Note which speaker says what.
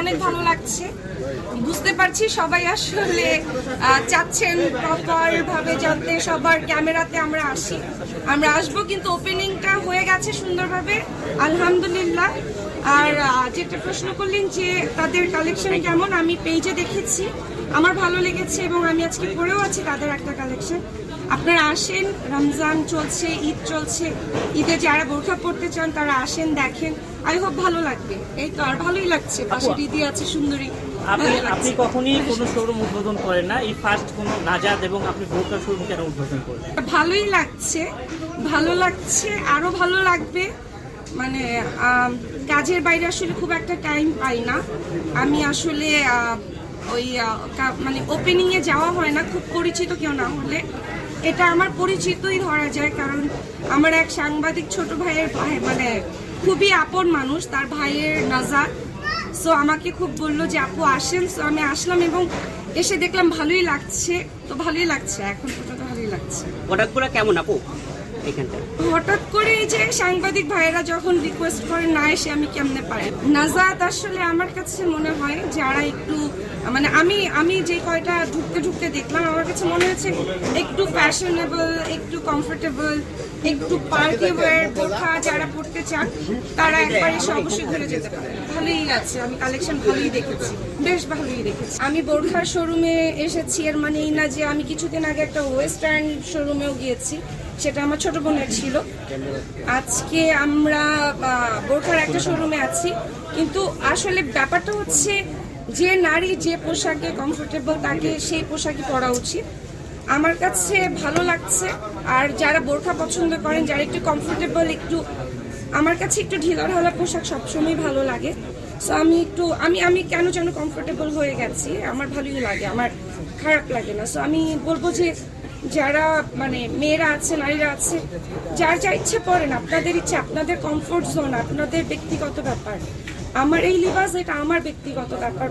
Speaker 1: অনেক ভালো লাগছে। বুঝতে পারছি সবাই আসলে চাচ্ছেন প্রপার ভাবে যাতে সবার ক্যামেরাতে আমরা আসি। আমরা আসব কিন্তু ওপেনিংটা হয়ে গেছে সুন্দরভাবে আলহামদুলিল্লাহ। আর যেটা প্রশ্ন করলেন যে তাদের কালেকশন কেমন আমি পেজে দেখেছি। আমার ভালো লেগেছে এবং আমি আজকে পড়েও আছি তাদের একটা কালেকশন আপনারা আসেন রমজান চলছে ঈদ চলছে ঈদে যারা বোরখা পড়তে চান তারা আসেন দেখেন। আই হোপ ভালো লাগবে। এই তো আর ভালোই লাগছে। পাশে দিদি আছে সুন্দরী।
Speaker 2: আপনি আপনি। কখনই কোনো শোরুম উদ্বোধন করেন না। এই ফার্স্ট কোনো নাজাদ এবং আপনি বোরকা শোরুম কেন উদ্বোধন করলেন?
Speaker 1: ভালোই লাগছে। ভালো লাগছে আরও ভালো লাগবে। মানে কাজের বাইরে আসলে খুব একটা টাইম পাই না। আমি আসলে ওই মানে ওপেনিং এ যাওয়া হয় না। খুব পরিচিত কেউ না হলে। এটা আমার পরিচিতই ধরা যায়। কারণ আমার এক সাংবাদিক ছোট ভাইয়ের ভাই মানে খুবই আপন মানুষ। তার ভাইয়ের নাজাদ। সো আমাকে খুব বলল যে, আপু, আসেন। সো আমি আসলাম এবং এসে দেখলাম ভালোই লাগছে। তো ভালোই লাগছে, এখন পর্যন্ত ভালোই লাগছে।
Speaker 3: প্রোডাক্টগুলো কেমন, আপু? এখানটা
Speaker 1: হঠাৎ করে এই যে সাংবাদিক ভাইয়েরা যখন রিকোয়েস্ট করে, না এসে আমি কেমনে পারি? নাজাত আসলে আমার কাছে মনে হয় যারা একটু মানে আমি আমি যে কয়টা ঢুকতে ঢুকতে দেখলাম, আমার কাছে মনে হচ্ছে একটু ফ্যাশনেবল একটু কমফোর্টেবল একটু পার্টি ওয়্যার বোরখা যারা পড়তে চান, তারা একবার এসে অবশ্যই ঘুরে যেতে পারে। ভালোই আছে, আমি কালেকশন ভালোই দেখেছি। বেশ ভালোই দেখেছি। আমি বোরখার শোরুমে এসেছি, এর মানে এই না যে আমি কিছুদিন আগে একটা ওয়েস্টার্ন শোরুমেও গিয়েছি। সেটা আমার ছোট বোনের ছিল। আজকে আমরা বোরখার একটা শোরুমে আছি। কিন্তু আসলে ব্যাপারটা হচ্ছে যে নারী যে পোশাকে কমফোর্টেবল তাকে সেই পোশাকই পরা উচিত। আমার কাছে ভালো লাগছে। আর যারা বোরখা পছন্দ করেন, যারা একটু কমফোর্টেবল একটু, আমার কাছে একটু ঢিলা ঢালা পোশাক সবসময় ভালো লাগে। সো আমি একটু, আমি আমি কেন যেন কমফোর্টেবল হয়ে গেছি? আমার ভালোই লাগে, আমার খারাপ লাগে না। সো আমি বলব যে যারা মানে মেয়েরা আছে, নারীরা আছে, যার যা ইচ্ছে পড়েন আপনাদের ইচ্ছে, আপনাদের কমফোর্ট জোন আপনাদের ব্যক্তিগত ব্যাপার। আমার এই লিবাস এটা আমার ব্যক্তিগত ব্যাপার।